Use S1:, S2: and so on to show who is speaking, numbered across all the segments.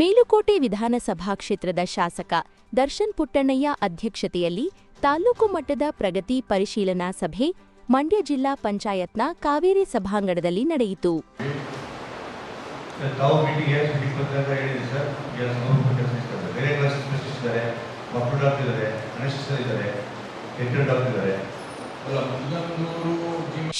S1: ಮೇಲುಕೋಟೆ ವಿಧಾನಸಭಾ ಕ್ಷೇತ್ರದ ಶಾಸಕ ದರ್ಶನ್ ಪುಟ್ಟಣ್ಣಯ್ಯ ಅಧ್ಯಕ್ಷತೆಯಲ್ಲಿ ತಾಲೂಕು ಮಟ್ಟದ ಪ್ರಗತಿ ಪರಿಶೀಲನಾ ಸಭೆ ಮಂಡ್ಯ ಜಿಲ್ಲಾ ಪಂಚಾಯತ್ನ ಕಾವೇರಿ ಸಭಾಂಗಣದಲ್ಲಿ ನಡೆಯಿತು.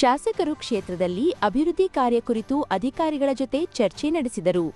S1: ಶಾಸಕರು ಕ್ಷೇತ್ರದಲ್ಲಿ ಅಭಿವೃದ್ಧಿ ಕಾರ್ಯ ಕುರಿತು ಅಧಿಕಾರಿಗಳ ಜೊತೆ ಚರ್ಚೆ ನಡೆಸಿದರು.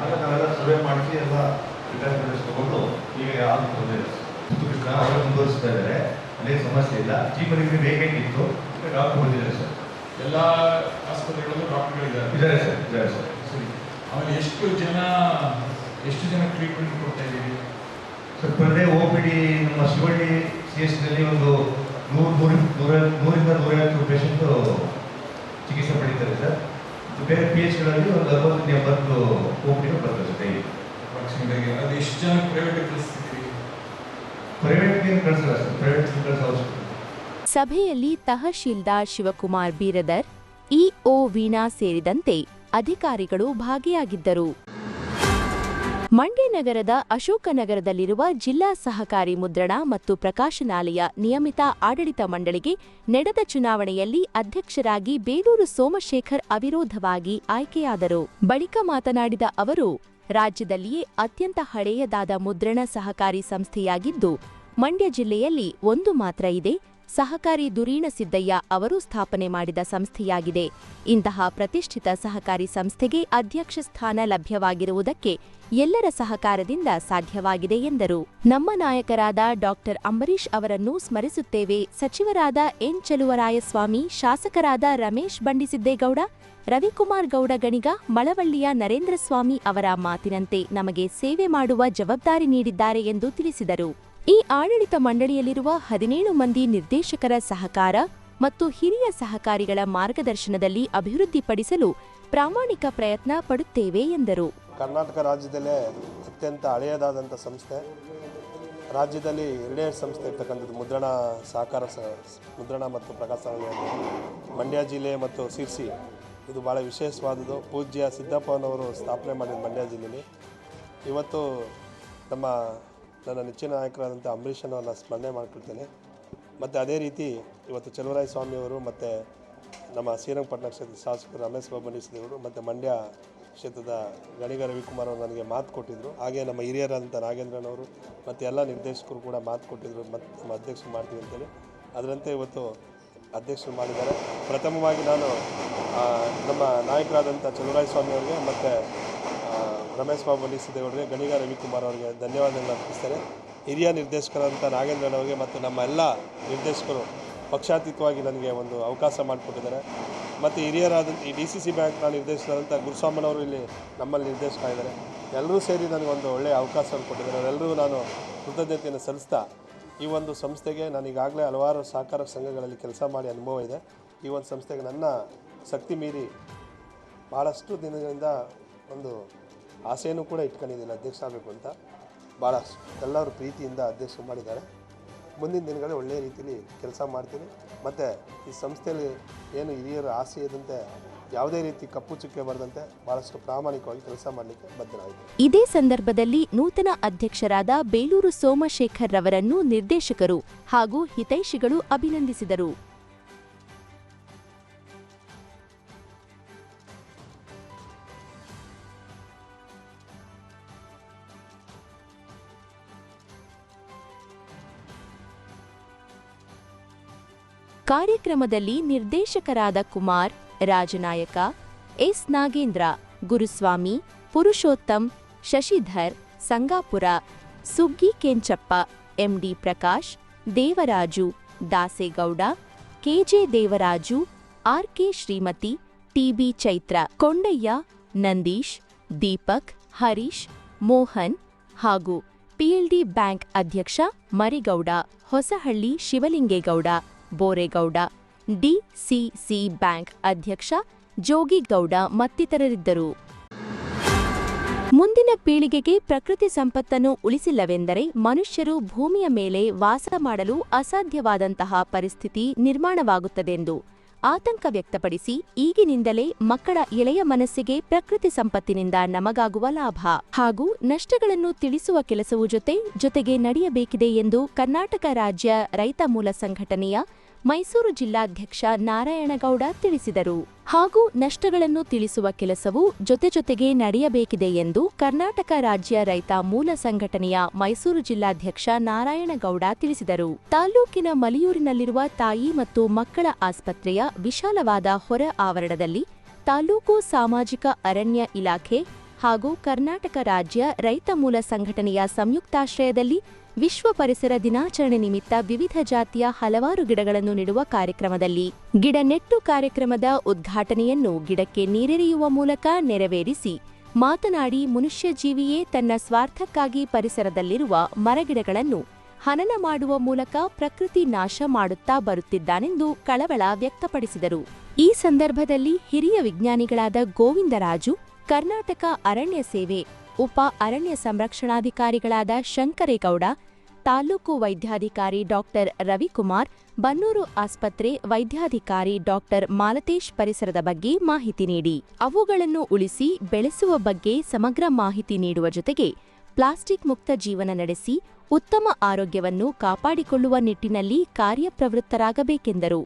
S2: ಆಗ ನಾವೆಲ್ಲ ಸರ್ವೆ ಮಾಡಿಸಿ ಎಲ್ಲ ರಿಟೈರ್ಮೆಂಟ್ ತಗೊಂಡು ಈಗ ಯಾವ್ದು ತೊಂದರೆ ಇಲ್ಲ. ಕೃಷ್ಣ ಅವರೇ ಮುಂದುವರಿಸ್ತಾ ಇದ್ದಾರೆ. ಅದೇ ಸಮಸ್ಯೆ ಇಲ್ಲ. ಜೀವನಿಗೆ ಈಗ ಡಾಕ್ಟರ್ ಬಂದಿದ್ದಾರೆ ಸರ್.
S3: ಎಲ್ಲ ಆಸ್ಪತ್ರೆಗಳಲ್ಲೂ ಡಾಕ್ಟರ್ಗಳಿದ್ದಾರೆ.
S2: ಇದ್ದಾರೆ ಸರ್ ಇದ್ದಾರೆ ಸರ್.
S3: ಸರಿ. ಆಮೇಲೆ ಎಷ್ಟು ಜನ ಎಷ್ಟು ಜನ ಟ್ರೀಟ್ಮೆಂಟ್ ಕೊಡ್ತಾ ಇದ್ದೀವಿ
S2: sir per day O P D ನಮ್ಮ ಶಿವಳ್ಳಿ ಸಿ ಎಸ್ನಲ್ಲಿ ಒಂದು ನೂರು ನೂರ ನೂರ ನೂರಿಂದ ನೂರೈವತ್ತು ಪೇಷಂಟು ಚಿಕಿತ್ಸೆ ಪಡೀತಾರೆ ಸರ್. ಬೇರೆ ಪಿ ಎಚ್ಗಳಲ್ಲಿ ಒಂದು ಅರವತ್ತು ಎಂಬತ್ತು ಬರ್ತದೆ ಡೈಲಿ
S3: ಅದು ಎಷ್ಟು ಜನ ಪ್ರೈವೇಟ್ ಕಳಿಸ್ತಿದ್ದೀವಿ
S2: ಪ್ರೈವೇಟ್ಗೆ ಕಳಿಸಲ್ಲ ಸರ್ ಪ್ರೈವೇಟ್ ಕಳಿಸೋ
S1: ಸಭೆಯಲ್ಲಿ ತಹಶೀಲ್ದಾರ್ ಶಿವಕುಮಾರ್ ಬೀರದರ್ ಇಒ ವೀಣಾ ಸೇರಿದಂತೆ ಅಧಿಕಾರಿಗಳು ಭಾಗಿಯಾಗಿದ್ದರು. ಮಂಡ್ಯ ನಗರದ ಅಶೋಕನಗರದಲ್ಲಿರುವ ಜಿಲ್ಲಾ ಸಹಕಾರಿ ಮುದ್ರಣ ಮತ್ತು ಪ್ರಕಾಶನಾಲಯ ನಿಯಮಿತ ಆಡಳಿತ ಮಂಡಳಿಗೆ ನಡೆದ ಚುನಾವಣೆಯಲ್ಲಿ ಅಧ್ಯಕ್ಷರಾಗಿ ಬೇಲೂರು ಸೋಮಶೇಖರ್ ಅವಿರೋಧವಾಗಿ ಆಯ್ಕೆಯಾದರು. ಬಳಿಕ ಮಾತನಾಡಿದ ಅವರು, ರಾಜ್ಯದಲ್ಲಿಯೇ ಅತ್ಯಂತ ಹಳೆಯದಾದ ಮುದ್ರಣ ಸಹಕಾರಿ ಸಂಸ್ಥೆಯಾಗಿದ್ದು, ಮಂಡ್ಯ ಜಿಲ್ಲೆಯಲ್ಲಿ ಒಂದು ಮಾತ್ರ ಇದೆ. ಸಹಕಾರಿ ದುರೀಣ ಸಿದ್ದಯ್ಯ ಅವರು ಸ್ಥಾಪನೆ ಮಾಡಿದ ಸಂಸ್ಥೆಯಾಗಿದೆ. ಇಂತಹ ಪ್ರತಿಷ್ಠಿತ ಸಹಕಾರಿ ಸಂಸ್ಥೆಗೆ ಅಧ್ಯಕ್ಷ ಸ್ಥಾನ ಲಭ್ಯವಾಗಿರುವುದಕ್ಕೆ ಎಲ್ಲರ ಸಹಕಾರದಿಂದ ಸಾಧ್ಯವಾಗಿದೆ ಎಂದರು. ನಮ್ಮ ನಾಯಕರಾದ ಡಾಕ್ಟರ್ ಅಂಬರೀಶ್ ಅವರನ್ನು ಸ್ಮರಿಸುತ್ತೇವೆ. ಸಚಿವರಾದ ಎನ್. ಚಲುವರಾಯಸ್ವಾಮಿ, ಶಾಸಕರಾದ ರಮೇಶ್ ಬಂಡಿಸಿದ್ದೇಗೌಡ, ರವಿಕುಮಾರ್ ಗೌಡ ಗಣಿಗ, ಮಳವಳ್ಳಿಯ ನರೇಂದ್ರ ಸ್ವಾಮಿ ಅವರ ಮಾತಿನಂತೆ ನಮಗೆ ಸೇವೆ ಮಾಡುವ ಜವಾಬ್ದಾರಿ ನೀಡಿದ್ದಾರೆ ಎಂದು ತಿಳಿಸಿದರು. ಈ ಆಡಳಿತ ಮಂಡಳಿಯಲ್ಲಿರುವ ಹದಿನೇಳು ಮಂದಿ ನಿರ್ದೇಶಕರ ಸಹಕಾರ ಮತ್ತು ಹಿರಿಯ ಸಹಕಾರಿಗಳ ಮಾರ್ಗದರ್ಶನದಲ್ಲಿ ಅಭಿವೃದ್ಧಿಪಡಿಸಲು ಪ್ರಾಮಾಣಿಕ ಪ್ರಯತ್ನ ಪಡುತ್ತೇವೆ ಎಂದರು.
S4: ಕರ್ನಾಟಕ ರಾಜ್ಯದಲ್ಲೇ ಅತ್ಯಂತ ಹಳೆಯದಾದಂಥ ಸಂಸ್ಥೆ. ರಾಜ್ಯದಲ್ಲಿ ಎರಡೇ ಸಂಸ್ಥೆ ಇರ್ತಕ್ಕಂಥದ್ದು ಮುದ್ರಣ ಸಹಕಾರ ಮುದ್ರಣ ಮತ್ತು ಪ್ರಕಾಶನ ಮಂಡ್ಯ ಜಿಲ್ಲೆ ಮತ್ತು ಸಿರ್ಸಿ, ಇದು ಭಾಳ ವಿಶೇಷವಾದುದು ಪೂಜ್ಯ ಸಿದ್ದಪ್ಪನವರು ಸ್ಥಾಪನೆ ಮಾಡಿದ ಮಂಡ್ಯ ಜಿಲ್ಲೆಯಲ್ಲಿ ಇವತ್ತು ನಮ್ಮ ನನ್ನ ನೆಚ್ಚಿನ ನಾಯಕರಾದಂಥ ಅಂಬರೀಷನವ್ರನ್ನ ಸ್ಮರಣೆ ಮಾಡ್ಕೊಳ್ತೇನೆ. ಮತ್ತು ಅದೇ ರೀತಿ ಇವತ್ತು ಚಲುವರಾಯ ಸ್ವಾಮಿಯವರು ಮತ್ತು ನಮ್ಮ ಶ್ರೀರಂಗಪಟ್ಟಣ ಕ್ಷೇತ್ರದ ಶಾಸಕರು ರಮೇಶ್ ಬಾಬು ದೇವರು ಮತ್ತು ಮಂಡ್ಯ ಕ್ಷೇತ್ರದ ಗಣಿಗ ರವಿಕುಮಾರ್ ಅವರು ನನಗೆ ಮಾತು ಕೊಟ್ಟಿದ್ದರು ಹಾಗೆ ನಮ್ಮ ಹಿರಿಯರಾದಂಥ ನಾಗೇಂದ್ರನವರು ಮತ್ತು ಎಲ್ಲ ನಿರ್ದೇಶಕರು ಕೂಡ ಮಾತು ಕೊಟ್ಟಿದ್ದರು ಮತ್ತು ನಮ್ಮ ಅಧ್ಯಕ್ಷರು ಮಾಡ್ತೀವಿ ಅಂತೇಳಿ. ಅದರಂತೆ ಇವತ್ತು ಅಧ್ಯಕ್ಷರು ಮಾಡಿದ್ದಾರೆ. ಪ್ರಥಮವಾಗಿ ನಾನು ನಮ್ಮ ನಾಯಕರಾದಂಥ ಚಲುವರಾಯ ಸ್ವಾಮಿ ಅವರಿಗೆ ಮತ್ತು ರಮೇಶ್ ಬಾಬು ಬಂಡಿಸಿದ್ದೇವರಿಗೆ ಗಣಿಗ ರವಿಕುಮಾರ್ ಅವರಿಗೆ ಧನ್ಯವಾದಗಳನ್ನು ಅರ್ಪಿಸ್ತಾರೆ ಹಿರಿಯ ನಿರ್ದೇಶಕರಂತ ನಾಗೇಂದ್ರನವರಿಗೆ ಮತ್ತು ನಮ್ಮ ಎಲ್ಲ ನಿರ್ದೇಶಕರು ಪಕ್ಷಾತೀತವಾಗಿ ನನಗೆ ಒಂದು ಅವಕಾಶ ಮಾಡಿಕೊಟ್ಟಿದ್ದಾರೆ. ಮತ್ತು ಹಿರಿಯರಾದಂಥ ಈ ಡಿ ಸಿ ಸಿ ಬ್ಯಾಂಕ್ನ ನಿರ್ದೇಶಕರಂಥ ಗುರುಸ್ವಾಮನವರು ಇಲ್ಲಿ ನಮ್ಮಲ್ಲಿ ನಿರ್ದೇಶಕ ಇದ್ದಾರೆ ಎಲ್ಲರೂ ಸೇರಿ ನನಗೊಂದು ಒಳ್ಳೆಯ ಅವಕಾಶವನ್ನು ಕೊಟ್ಟಿದ್ದಾರೆ. ಅವರೆಲ್ಲರೂ ನಾನು ಕೃತಜ್ಞತೆಯನ್ನು ಸಲ್ಲಿಸ್ತಾ ಈ ಒಂದು ಸಂಸ್ಥೆಗೆ ನಾನು ಈಗಾಗಲೇ ಹಲವಾರು ಸಹಕಾರ ಸಂಘಗಳಲ್ಲಿ ಕೆಲಸ ಮಾಡಿ ಅನುಭವ ಇದೆ. ಈ ಒಂದು ಸಂಸ್ಥೆಗೆ ನನ್ನ ಶಕ್ತಿ ಮೀರಿ ಭಾಳಷ್ಟು ದಿನಗಳಿಂದ ಒಂದು ಆಸೆಯನ್ನು ಕೂಡ ಇಟ್ಕೊಂಡಿದ್ದೀನಿ ಅಧ್ಯಕ್ಷ ಆಗಬೇಕು ಅಂತ. ಭಾಳ ಎಲ್ಲರೂ ಪ್ರೀತಿಯಿಂದ ಅಧ್ಯಕ್ಷ ಮಾಡಿದ್ದಾರೆ. ಮುಂದಿನ ದಿನಗಳಲ್ಲಿ ಒಳ್ಳೆಯ ರೀತಿಯಲ್ಲಿ ಕೆಲಸ ಮಾಡ್ತೀನಿ. ಮತ್ತು ಈ ಸಂಸ್ಥೆಯಲ್ಲಿ ಏನು ಹಿರಿಯರ ಆಸೆ ಇದ್ದಂತೆ ಯಾವುದೇ ರೀತಿ ಕಪ್ಪು ಚುಕ್ಕೆ ಬರದಂತೆ ಬಹಳಷ್ಟು ಪ್ರಾಮಾಣಿಕವಾಗಿ ಕೆಲಸ ಮಾಡಲಿಕ್ಕೆ ಬದ್ಧರಾಗಿದೆ
S1: ಇದೇ ಸಂದರ್ಭದಲ್ಲಿ ನೂತನ ಅಧ್ಯಕ್ಷರಾದ ಬೇಲೂರು ಸೋಮಶೇಖರ್ ರವರನ್ನು ನಿರ್ದೇಶಕರು ಹಾಗೂ ಹಿತೈಷಿಗಳು ಅಭಿನಂದಿಸಿದರು. ಕಾರ್ಯಕ್ರಮದಲ್ಲಿ ನಿರ್ದೇಶಕರಾದ Kumar, Rajanayaka, S. Nagendra, Guruswamy, Purushottam, Shashidhar, Sangapura, Suggi Kenchappa, MD Prakash, Devaraju, Dasegowda, KJ Devaraju, RK Shrimathi, TB Chaitra, Kondaiah, Nandish, Deepak, Harish, Mohan ಹಾಗೂ ಪಿಎಲ್ಡಿ ಬ್ಯಾಂಕ್ ಅಧ್ಯಕ್ಷ ಮರಿಗೌಡ, ಹೊಸಹಳ್ಳಿ ಶಿವಲಿಂಗೇಗೌಡ. ಬೋರೇಗೌಡ, ಡಿಸಿಸಿ ಬ್ಯಾಂಕ್ ಅಧ್ಯಕ್ಷ ಜೋಗಿಗೌಡ ಮತ್ತಿತರರಿದ್ದರು. ಮುಂದಿನ ಪೀಳಿಗೆಗೆ ಪ್ರಕೃತಿ ಸಂಪತ್ತನ್ನು ಉಳಿಸಿಲ್ಲವೆಂದರೆ ಮನುಷ್ಯರು ಭೂಮಿಯ ಮೇಲೆ ವಾಸ ಮಾಡಲು ಅಸಾಧ್ಯವಾದಂತಹ ಪರಿಸ್ಥಿತಿ ನಿರ್ಮಾಣವಾಗುತ್ತದೆಂದು ಆತಂಕ ವ್ಯಕ್ತಪಡಿಸಿ ಈಗಿನಿಂದಲೇ ಮಕ್ಕಳ ಎಳೆಯ ಮನಸ್ಸಿಗೆ ಪ್ರಕೃತಿ ಸಂಪತ್ತಿನಿಂದ ನಮಗಾಗುವ ಲಾಭ ಹಾಗೂ ನಷ್ಟಗಳನ್ನು ತಿಳಿಸುವ ಕೆಲಸವು ಜೊತೆ ಜೊತೆಗೆ ನಡೆಯಬೇಕಿದೆ ಎಂದು ಕರ್ನಾಟಕ ರಾಜ್ಯ ರೈತ ಮೂಲ ಸಂಘಟನೆಯ ಮೈಸೂರು ಜಿಲ್ಲಾಧ್ಯಕ್ಷ ನಾರಾಯಣಗೌಡ ತಿಳಿಸಿದರು. ಹಾಗೂ ನಷ್ಟಗಳನ್ನು ತಿಳಿಸುವ ಕೆಲಸವು ಜೊತೆ ಜೊತೆಗೆ ನಡೆಯಬೇಕಿದೆ ಎಂದು ಕರ್ನಾಟಕ ರಾಜ್ಯ ರೈತ ಮೂಲ ಸಂಘಟನೆಯ ಮೈಸೂರು ಜಿಲ್ಲಾಧ್ಯಕ್ಷ ನಾರಾಯಣಗೌಡ ತಿಳಿಸಿದರು. ತಾಲ್ಲೂಕಿನ ಮಲಿಯೂರಿನಲ್ಲಿರುವ ತಾಯಿ ಮತ್ತು ಮಕ್ಕಳ ಆಸ್ಪತ್ರೆಯ ವಿಶಾಲವಾದ ಹೊರ ಆವರಣದಲ್ಲಿ ತಾಲ್ಲೂಕು ಸಾಮಾಜಿಕ ಅರಣ್ಯ ಇಲಾಖೆ ಹಾಗೂ ಕರ್ನಾಟಕ ರಾಜ್ಯ ರೈತ ಮೂಲ ಸಂಘಟನೆಯ ಸಂಯುಕ್ತಾಶ್ರಯದಲ್ಲಿ ವಿಶ್ವ ಪರಿಸರ ದಿನಾಚರಣೆ ನಿಮಿತ್ತ ವಿವಿಧ ಜಾತಿಯ ಹಲವಾರು ಗಿಡಗಳನ್ನು ನೆಡುವ ಕಾರ್ಯಕ್ರಮದಲ್ಲಿ ಗಿಡ ನೆಟ್ಟು ಕಾರ್ಯಕ್ರಮದ ಉದ್ಘಾಟನೆಯನ್ನು ಗಿಡಕ್ಕೆ ನೀರೆರೆಯುವ ಮೂಲಕ ನೆರವೇರಿಸಿ ಮಾತನಾಡಿ ಮನುಷ್ಯ ಜೀವಿಯೇ ತನ್ನ ಸ್ವಾರ್ಥಕ್ಕಾಗಿ ಪರಿಸರದಲ್ಲಿರುವ ಮರಗಿಡಗಳನ್ನು ಹನನ ಮಾಡುವ ಮೂಲಕ ಪ್ರಕೃತಿ ನಾಶ ಮಾಡುತ್ತಾ ಬರುತ್ತಿದ್ದಾನೆಂದು ಕಳವಳ ವ್ಯಕ್ತಪಡಿಸಿದರು. ಈ ಸಂದರ್ಭದಲ್ಲಿ ಹಿರಿಯ ವಿಜ್ಞಾನಿಗಳಾದ ಗೋವಿಂದರಾಜು, ಕರ್ನಾಟಕ ಅರಣ್ಯ ಸೇವೆ ಉಪ ಅರಣ್ಯ ಸಂರಕ್ಷಣಾಧಿಕಾರಿಗಳಾದ ಶಂಕರೇಗೌಡ, ತಾಲೂಕು ವೈದ್ಯಾಧಿಕಾರಿ ಡಾಕ್ಟರ್ ರವಿಕುಮಾರ್, ಬನ್ನೂರು ಆಸ್ಪತ್ರೆ ವೈದ್ಯಾಧಿಕಾರಿ ಡಾಕ್ಟರ್ ಮಾಲತೇಶ್ ಪರಿಸರದ ಬಗ್ಗೆ ಮಾಹಿತಿ ನೀಡಿ. ಅವುಗಳನ್ನು ಉಳಿಸಿ ಬೆಳೆಸುವ ಬಗ್ಗೆ ಸಮಗ್ರ ಮಾಹಿತಿ ನೀಡುವ ಜೊತೆಗೆ ಪ್ಲಾಸ್ಟಿಕ್ ಮುಕ್ತ ಜೀವನ ನಡೆಸಿ ಉತ್ತಮ ಆರೋಗ್ಯವನ್ನು ಕಾಪಾಡಿಕೊಳ್ಳುವ ನಿಟ್ಟಿನಲ್ಲಿ ಕಾರ್ಯಪ್ರವೃತ್ತರಾಗಬೇಕೆಂದರು.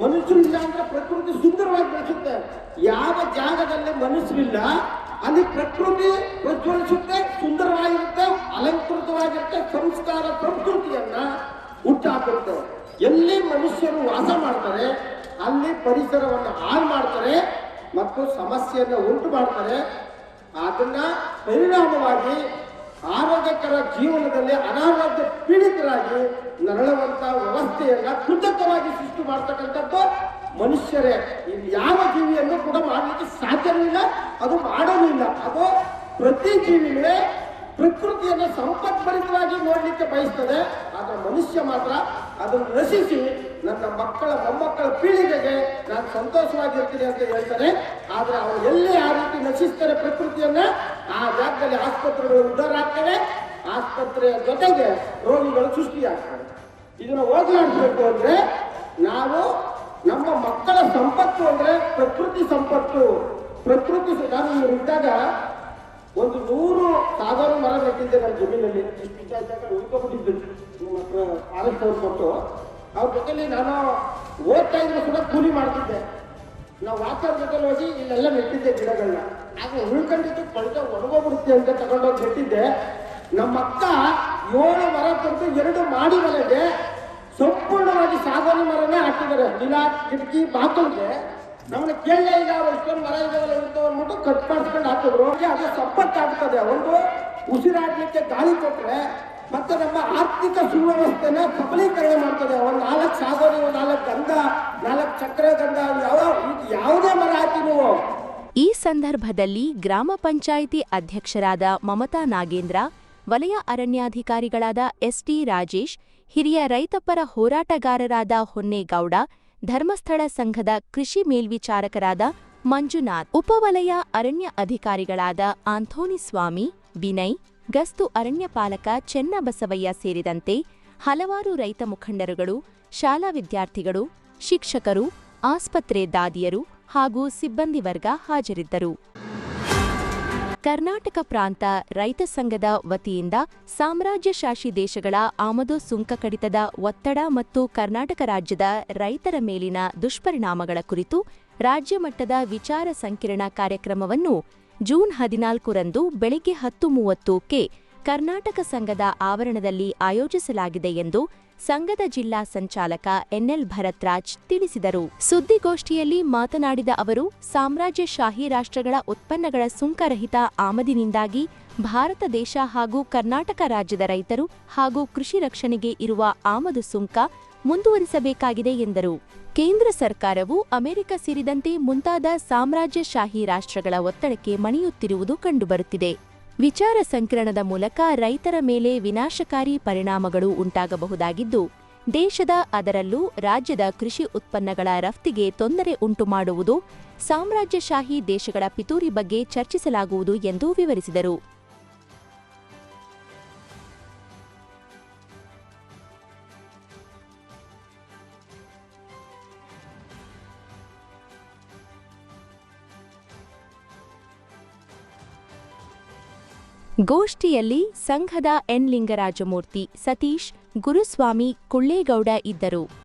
S5: ಆದ್ರೆ ಇಲ್ಲ ಅಂದ್ರೆ ಪ್ರಕೃತಿ ಸುಂದರವಾಗಿ ಬೆಳೆಸುತ್ತೆ. ಯಾವ ಜಾಗದಲ್ಲಿ ಮನುಷ್ಯರಿಲ್ಲ ಅಲ್ಲಿ ಪ್ರಕೃತಿ ಪ್ರಜ್ವಲಿಸುತ್ತೆ, ಸುಂದರವಾಗಿರುತ್ತೆ, ಅಲಂಕೃತವಾಗಿರುತ್ತೆ ಸಂಸ್ಕಾರ ಸಂಸ್ಕೃತಿಯನ್ನ ಹುಟ್ಟಾಕುತ್ತೆ ಎಲ್ಲಿ ಮನುಷ್ಯರು ವಾಸ ಮಾಡ್ತಾರೆ, ಅಲ್ಲಿ ಪರಿಸರವನ್ನು ಹಾಳು ಮಾಡ್ತಾರೆ, ಮತ್ತು ಸಮಸ್ಯೆಯನ್ನು ಉಂಟು ಮಾಡ್ತಾರೆ, ಅದನ್ನ ಪರಿಣಾಮವಾಗಿ ಆರೋಗ್ಯಕರ ಜೀವನದಲ್ಲಿ ಅನಾರೋಗ್ಯ ಪೀಡಿತರಾಗಿ ನರಳುವಂತ ವ್ಯವಸ್ಥೆಯನ್ನ ಕೃತಕವಾಗಿ ಸೃಷ್ಟಿ ಮಾಡ್ತಕ್ಕಂಥದ್ದು ಮನುಷ್ಯರೇ. ಇದು ಯಾವ ಜೀವಿಯನ್ನು ಕೂಡ ಮಾಡಲಿಕ್ಕೆ ಸಾಧ್ಯವಿಲ್ಲ ಅದು ಮಾಡೋದಿಲ್ಲ ಅದು ಪ್ರತಿ ಜೀವಿಯೇ ಪ್ರಕೃತಿಯನ್ನು ಸಂಪತ್ಭರಿತವಾಗಿ ನೋಡಲಿಕ್ಕೆ ಬಯಸ್ತದೆ. ಆದ್ರೆ ಮನುಷ್ಯ ಮಾತ್ರ ಅದನ್ನು ರಚಿಸಿ ನನ್ನ ಮಕ್ಕಳ, ಮೊಮ್ಮಕ್ಕಳ ಪೀಳಿಗೆಗೆ ನಾನು ಸಂತೋಷವಾಗಿರ್ತೀನಿ ಅಂತ ಹೇಳ್ತಾರೆ ಆದ್ರೆ ಅವರು ಎಲ್ಲಿ ಆ ರೀತಿ ನಶಿಸ್ತಾರೆ ಪ್ರಕೃತಿಯನ್ನ? ಆ ಜಾಗದಲ್ಲಿ ಆಸ್ಪತ್ರೆಗಳು ಉದ್ಧಾರ ಆಗ್ತವೆ. ಆಸ್ಪತ್ರೆಯ ಜೊತೆಗೆ ರೋಗಿಗಳು ಸೃಷ್ಟಿಯಾಗ್ತವೆ. ಇದನ್ನ ಹೋಗಲಾಡಿಸ್ಬೇಕು ಅಂದ್ರೆ ನಾವು ನಮ್ಮ ಮಕ್ಕಳ ಸಂಪತ್ತು ಅಂದ್ರೆ ಪ್ರಕೃತಿ ಸಂಪತ್ತು. ಪ್ರಕೃತಿ ನಾನು ಇದ್ದಾಗ ಒಂದು ನೂರು ಸಾಧಾರಣ ಮರ ನೆಟ್ಟಿದ್ದೆ ನಮ್ಮ ಜಮೀನಲ್ಲಿ. ಇಷ್ಟು ಜಾಗ ಹತ್ರ ಫಾರೆಸ್ಟ್ ಅವ್ರು ಕೊಟ್ಟು. ಅವ್ರ ಜೊತೆಲಿ ನಾನು ಓದ್ತಾ ಇದ್ರೆ ಕೂಡ ಕೂಲಿ ಮಾಡ್ತಿದ್ದೆ. ನಾವು ವಾತಾವರಣದಲ್ಲಿ ಜೊತೆಲಿ ಹೋಗಿ ಇಲ್ಲೆಲ್ಲ ನೆಟ್ಟಿದ್ದೆ ಗಿಡಗಳನ್ನ ಆಗ ಉಳ್ಕೊಂಡಿದ್ದು ಕಳೆದ ಒಣಗೋಗ್ಬಿಡುತ್ತೆ ಅಂತ ತಗೊಂಡೋಗಿ ಬಿಟ್ಟಿದ್ದೆ. ನಮ್ಮ ಅಕ್ಕ ಏಳು ಮರ ತಂದು ಎರಡು ಮಾಡಿ ಮನೆಗೆ ಸಂಪೂರ್ಣವಾಗಿ ಸಾಗಣೆ ಮರನೇ ಹಾಕಿದ್ದಾರೆ. ದಿನ ಕಿಟಕಿ ಬಾತುಂಗೆ ನಮ್ಮನ್ನ ಕೇಳಲೇ ಇಲ್ಲ ಅವ್ರು ಇಷ್ಟೊಂದು ಮರ ಇದಾವಲ್ಲ ಇರ್ತವೆ ಅಂದ್ಬಿಟ್ಟು ಕಟ್ ಮಾಡಿಸ್ಕೊಂಡು ಹಾಕಿದ್ರು. ಅದು ಅದು ಸಂಪತ್ತಾಗ್ತದೆ. ಒಂದು ಉಸಿರಾಡಲಿಕ್ಕೆ ಗಾಳಿ ಕೊಟ್ಟರೆ ಮತ್ತೆ ನಮ್ಮ ಆರ್ಥಿಕ ಸುವ್ಯವಸ್ಥೆನ ಸಬಲೀಕರಣ ಮಾಡ್ತದೆ. ಒಂದು ನಾಲ್ಕು ಸಾಗರ ಒಂದು ನಾಲ್ಕು ಗಂಧ, ನಾಲ್ಕು ಚಕ್ರ ಗಂಧ ಯಾವ ಯಾವುದೇ ಮರ ಹಾಕಿ ನೀವು
S1: ಈ ಸಂದರ್ಭದಲ್ಲಿ ಗ್ರಾಮ ಪಂಚಾಯಿತಿ ಅಧ್ಯಕ್ಷರಾದ ಮಮತಾ ನಾಗೇಂದ್ರ, ವಲಯ ಅರಣ್ಯಾಧಿಕಾರಿಗಳಾದ ಎಸ್ಟಿ ರಾಜೇಶ್, ಹಿರಿಯ ರೈತಪರ ಹೋರಾಟಗಾರರಾದ ಹೊನ್ನೇಗೌಡ, ಧರ್ಮಸ್ಥಳ ಸಂಘದ ಕೃಷಿ ಮೇಲ್ವಿಚಾರಕರಾದ ಮಂಜುನಾಥ್, ಉಪವಲಯ ಅರಣ್ಯ ಅಧಿಕಾರಿಗಳಾದ ಆಂಥೋನಿ ಸ್ವಾಮಿ, ವಿನಯ್, ಗಸ್ತು ಅರಣ್ಯಪಾಲಕ ಚೆನ್ನಬಸವಯ್ಯ ಸೇರಿದಂತೆ ಹಲವಾರು ರೈತ ಮುಖಂಡರುಗಳು, ಶಾಲಾ ವಿದ್ಯಾರ್ಥಿಗಳು, ಶಿಕ್ಷಕರು, ಆಸ್ಪತ್ರೆ ದಾದಿಯರು ಹಾಗೂ ಸಿಬ್ಬಂದಿ ವರ್ಗ ಹಾಜರಿದ್ದರು. ಕರ್ನಾಟಕ ಪ್ರಾಂತ ರೈತ ಸಂಘದ ವತಿಯಿಂದ ಸಾಮ್ರಾಜ್ಯಶಾಹಿ ದೇಶಗಳ ಆಮದು ಸುಂಕ ಕಡಿತದ ಒತ್ತಡ ಮತ್ತು ಕರ್ನಾಟಕ ರಾಜ್ಯದ ರೈತರ ಮೇಲಿನ ದುಷ್ಪರಿಣಾಮಗಳ ಕುರಿತು ರಾಜ್ಯ ಮಟ್ಟದ ವಿಚಾರ ಸಂಕಿರಣ ಕಾರ್ಯಕ್ರಮವನ್ನು ಜೂನ್ ಹದಿನಾಲ್ಕರಂದು ಬೆಳಗ್ಗೆ ಹತ್ತು ಮೂವತ್ತಕ್ಕೆ ಕರ್ನಾಟಕ ಸಂಘದ ಆವರಣದಲ್ಲಿ ಆಯೋಜಿಸಲಾಗಿದೆ ಎಂದು ಸಂಘದ ಜಿಲ್ಲಾ ಸಂಚಾಲಕ ಎನ್ಎಲ್ ಭರತ್ರಾಜ್ ತಿಳಿಸಿದರು. ಸುದ್ದಿಗೋಷ್ಠಿಯಲ್ಲಿ ಮಾತನಾಡಿದ ಅವರು ಸಾಮ್ರಾಜ್ಯಶಾಹಿ ರಾಷ್ಟ್ರಗಳ ಉತ್ಪನ್ನಗಳ ಸುಂಕರಹಿತ ಆಮದಿನಿಂದಾಗಿ ಭಾರತ ದೇಶ ಹಾಗೂ ಕರ್ನಾಟಕ ರಾಜ್ಯದ ರೈತರು ಹಾಗೂ ಕೃಷಿ ರಕ್ಷಣೆಗೆ ಇರುವ ಆಮದು ಸುಂಕ ಮುಂದುವರಿಸಬೇಕಾಗಿದೆ ಎಂದರು. ಕೇಂದ್ರ ಸರ್ಕಾರವು ಅಮೆರಿಕ ಸೇರಿದಂತೆ ಮುಂತಾದ ಸಾಮ್ರಾಜ್ಯಶಾಹಿ ರಾಷ್ಟ್ರಗಳ ಒತ್ತಡಕ್ಕೆ ಮಣಿಯುತ್ತಿರುವುದು ಕಂಡುಬರುತ್ತಿದೆ. ವಿಚಾರ ಸಂಕಿರಣದ ಮೂಲಕ ರೈತರ ಮೇಲೆ ವಿನಾಶಕಾರಿ ಪರಿಣಾಮಗಳು ಉಂಟಾಗಬಹುದಾಗಿದ್ದು, ದೇಶದ ಅದರಲ್ಲೂ ರಾಜ್ಯದ ಕೃಷಿ ಉತ್ಪನ್ನಗಳ ರಫ್ತಿಗೆ ತೊಂದರೆ ಉಂಟುಮಾಡುವುದು ಸಾಮ್ರಾಜ್ಯಶಾಹಿ ದೇಶಗಳ ಪಿತೂರಿ ಬಗ್ಗೆ ಚರ್ಚಿಸಲಾಗುವುದು ಎಂದು ವಿವರಿಸಿದರು. ಗೋಷ್ಠಿಯಲ್ಲಿ ಸಂಘದ ಎನ್ ಲಿಂಗರಾಜಮೂರ್ತಿ ಸತೀಶ್ ಗುರುಸ್ವಾಮಿ ಕುಳ್ಳೇಗೌಡ ಇದ್ದರು.